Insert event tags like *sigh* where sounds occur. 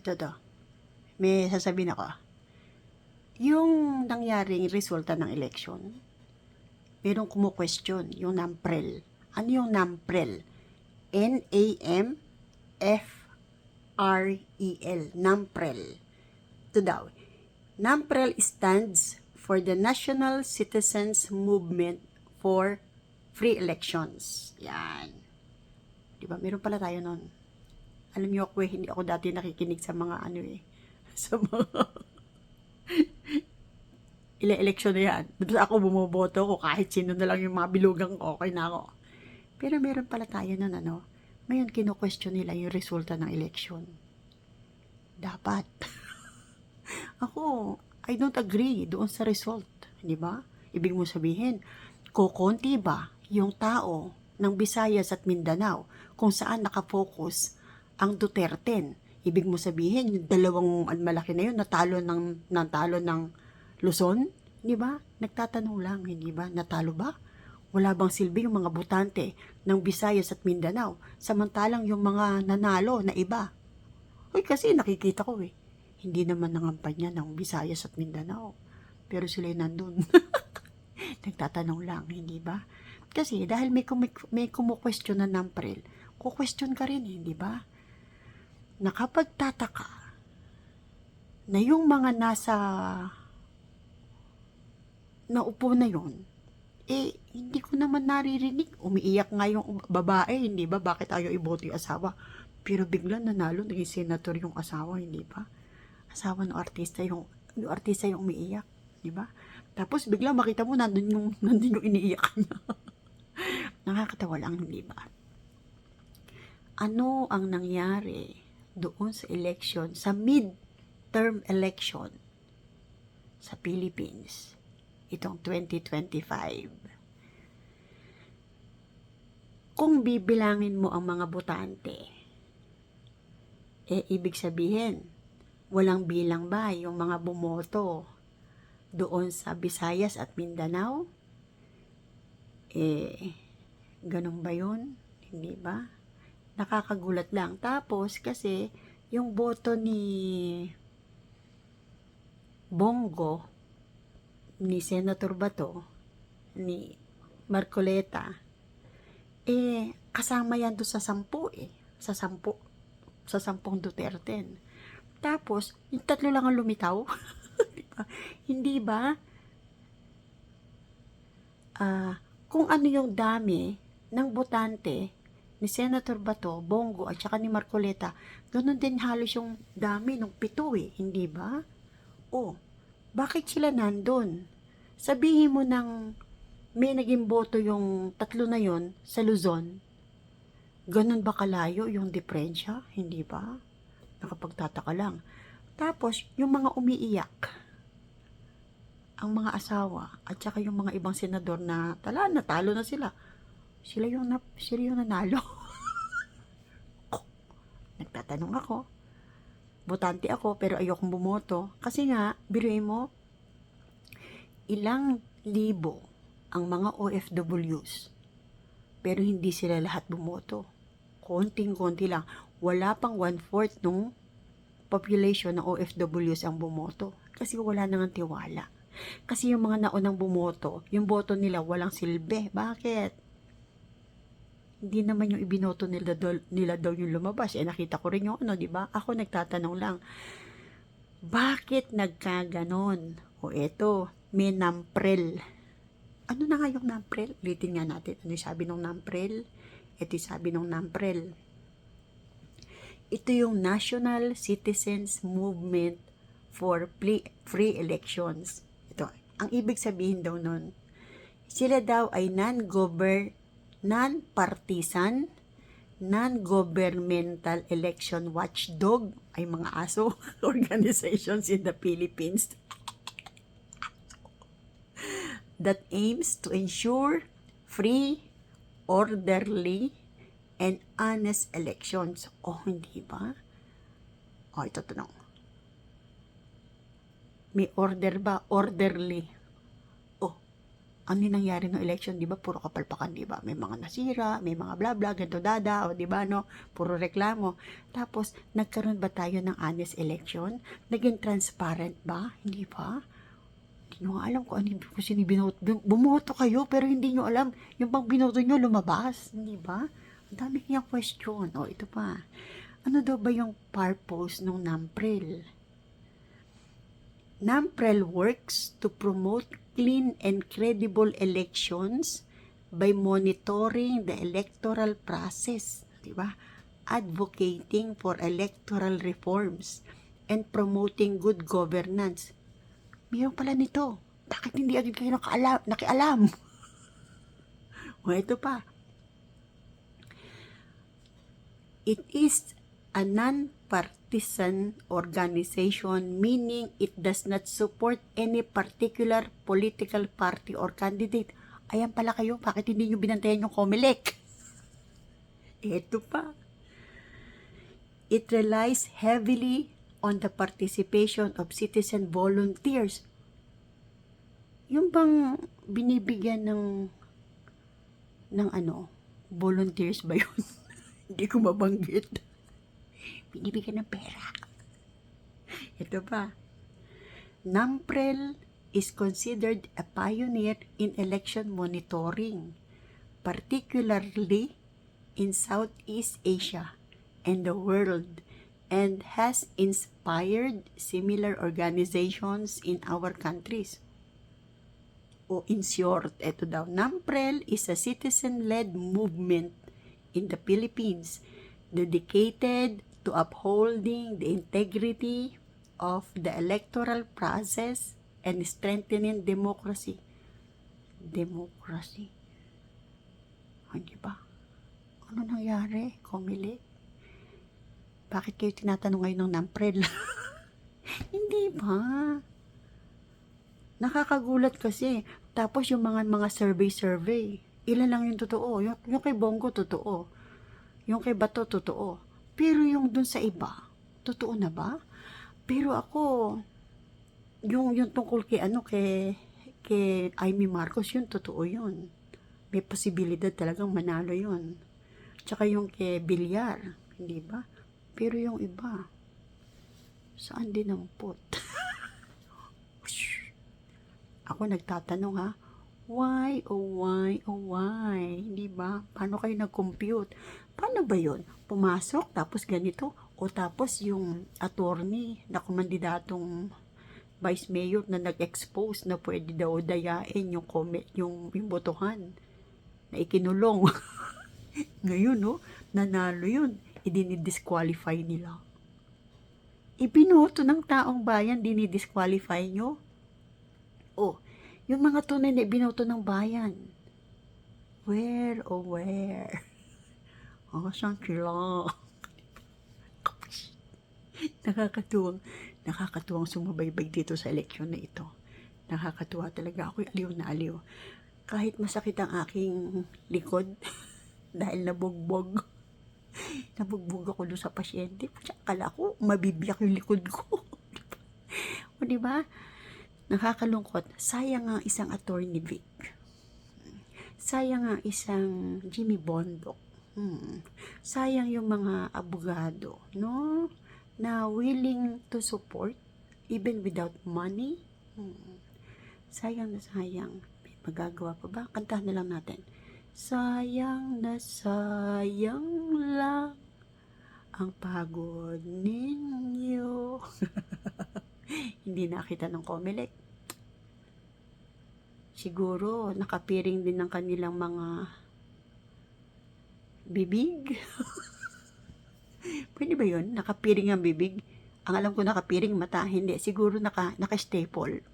ito to. May sasabihin ako. Yung nangyaring resulta ng election, merong kumu-question, yung NAMPREL. Ano yung NAMPREL? N-A-M-F-R-E-L. NAMPREL. Ito daw. NAMPREL stands for the National Citizens Movement for Free Elections. Yan. Di ba? Meron pala tayo nun. Alam niyo ako, eh, hindi ako dati nakikinig sa mga ano eh. *laughs* Sa mga ile-election na yan. Tapos ako bumoboto ko kahit sino na lang yung mga bilugang okay na ako. Pero meron pala tayo nun ano, ngayon kino-question nila yung resulta ng election. Dapat. *laughs* ako, I don't agree doon sa result. Di ba? Ibig mo sabihin, kukonti ba yung tao ng Visayas at Mindanao kung saan nakafocus ang Duterte? Ibig mo sabihin, yung dalawang malaki na yun, natalo ng, natalo ng Luzon? Di ba? Nagtatanong lang, hindi ba? Natalo ba? Wala bang silbi yung mga butante ng Visayas at Mindanao samantalang yung mga nanalo na iba? Uy, kasi nakikita ko eh. Hindi naman nangampanya ng Visayas at Mindanao. Pero sila nandun. *laughs* Nagtatanong lang, hindi ba? Kasi dahil may, kum- may kumu-question na ng prel, ku-question ka rin, hindi ba? Nakapagtataka na yung mga nasa naupo na yon eh, hindi ko naman naririnig. Umiiyak nga yung babae, hindi ba? Bakit ayaw iboto yung asawa? Pero bigla nanalo, naging senator yung asawa, hindi ba? Asawa ng artista, yung, yung artista yung umiiyak, di ba? Tapos bigla makita mo, nandun yung, *laughs* nandun yung iniiyak niya. *laughs* Nakakatawa lang, hindi ba? Ano ang nangyari doon sa election, sa mid-term election sa Philippines? itong 2025. Kung bibilangin mo ang mga botante, eh ibig sabihin, walang bilang ba yung mga bumoto doon sa Visayas at Mindanao? Eh, ganun ba yun? Hindi ba? Nakakagulat lang. Tapos, kasi, yung boto ni Bongo, ni Senator Bato, ni Marcoleta, eh, kasama yan doon sa sampu eh. Sa sampu. Sa sampung Duterte. Tapos, yung tatlo lang ang lumitaw. *laughs* Di ba? Hindi ba? Ah, kung ano yung dami ng botante ni Senator Bato, Bongo, at saka ni Marcoleta, ganun din halos yung dami ng pito eh. Hindi ba? Oh, bakit sila nandun? Sabihin mo ng may naging boto yung tatlo na yon sa Luzon. Ganun ba kalayo yung diferensya? Hindi ba? Nakapagtataka lang. Tapos, yung mga umiiyak, ang mga asawa, at saka yung mga ibang senador na tala, natalo na sila. Sila yung, na, sila yung nanalo. *laughs* Nagtatanong ako botante ako pero ayokong bumoto. Kasi nga, biruin mo, ilang libo ang mga OFWs. Pero hindi sila lahat bumoto. Konting-konti lang. Wala pang one-fourth nung population ng OFWs ang bumoto. Kasi wala nang tiwala. Kasi yung mga naunang bumoto, yung boto nila walang silbi. Bakit? Hindi naman yung ibinoto nila, daw- nila daw yung lumabas. Eh, nakita ko rin yung ano, di ba? Ako nagtatanong lang, bakit nagkaganon? O eto, may namprel. Ano na nga yung namprel? Ulitin nga natin. Ano yung sabi ng namprel? Ito yung sabi ng namprel. Ito yung National Citizens Movement for Free Elections. Ito, ang ibig sabihin daw nun, sila daw ay non-govern non-partisan, non-governmental election watchdog, ay mga aso, *laughs* organizations in the Philippines that aims to ensure free, orderly, and honest elections. O, oh, hindi ba? O, oh, ito tanong. May order ba? Orderly. Ano nangyari ng election, di ba? Puro kapalpakan, di ba? May mga nasira, may mga bla bla, ganito dada, o di ba, no? Puro reklamo. Tapos, nagkaroon ba tayo ng honest election? Naging transparent ba? Hindi ba? Hindi nyo alam kung ano kung sino binoto. Bumoto kayo, pero hindi nyo alam yung pang binoto nyo lumabas. Hindi ba? Ang dami kayang question. O, ito pa. Ano daw ba yung purpose ng NAMPREL? NAMPREL works to promote clean and credible elections by monitoring the electoral process, di ba? Advocating for electoral reforms and promoting good governance. Mayroon pala nito. Bakit hindi agad kayo nakaalam, nakialam? *laughs* o ito pa. It is a non-partisan organization meaning it does not support any particular political party or candidate. Ayan pala kayo, bakit hindi nyo binantayan yung COMELEC? Ito pa. It relies heavily on the participation of citizen volunteers. Yung bang binibigyan ng ng ano, volunteers ba yun? *laughs* Hindi ko mabanggit. Binibigyan ng pera. Ito pa. NAMPREL is considered a pioneer in election monitoring, particularly in Southeast Asia and the world, and has inspired similar organizations in our countries. O in short, ito daw, NAMPREL is a citizen-led movement in the Philippines dedicated to upholding the integrity of the electoral process and strengthening democracy. Democracy. Hindi ba? Ano nangyari? Komili? Bakit kayo tinatanong ngayon ng NAMPREL? *laughs* Hindi ba? Nakakagulat kasi. Tapos yung mga mga survey-survey, ilan lang yung totoo. Yung, yung kay Bongo, totoo. Yung kay Bato, totoo. Pero yung dun sa iba, totoo na ba? Pero ako, yung, yung tungkol kay ano, kay, kay Amy Marcos, yun, totoo yun. May posibilidad talagang manalo yun. Tsaka yung kay Bilyar, hindi ba? Pero yung iba, saan din ang pot? *laughs* Ako nagtatanong ha, why, oh why, oh why? Ba? Paano kayo nag-compute? Paano ba yon? Pumasok, tapos ganito, o tapos yung attorney na kumandidatong vice mayor na nag-expose na pwede daw dayain yung comment, yung, yung botohan na ikinulong. *laughs* Ngayon, no, nanalo yun. Idinidisqualify nila. Ibinoto ng taong bayan, dinidisqualify nyo. Oh, yung mga tunay na ibinoto ng bayan. Where, oh where? *laughs* Oh, saan sila? *laughs* nakakatuwang, nakakatuwang sumabaybay dito sa eleksyon na ito. Nakakatuwa talaga. Ako'y aliw na aliw. Kahit masakit ang aking likod *laughs* dahil nabugbog. Nabugbog ako doon sa pasyente. Akala ko, mabibiyak yung likod ko. o, di ba? Nakakalungkot. Sayang ang isang attorney Vic. Sayang ang isang Jimmy Bondok. Hmm. Sayang yung mga abogado, no? Na willing to support even without money. Hmm. Sayang na sayang. May magagawa pa ba? Kantahan na lang natin. Sayang na sayang lang ang pagod ninyo. *laughs* Hindi nakita ng Comelec. Siguro, nakapiring din ng kanilang mga bibig. *laughs* Pwede ba yun? Nakapiring ang bibig? Ang alam ko nakapiring mata, hindi. Siguro naka, naka-staple.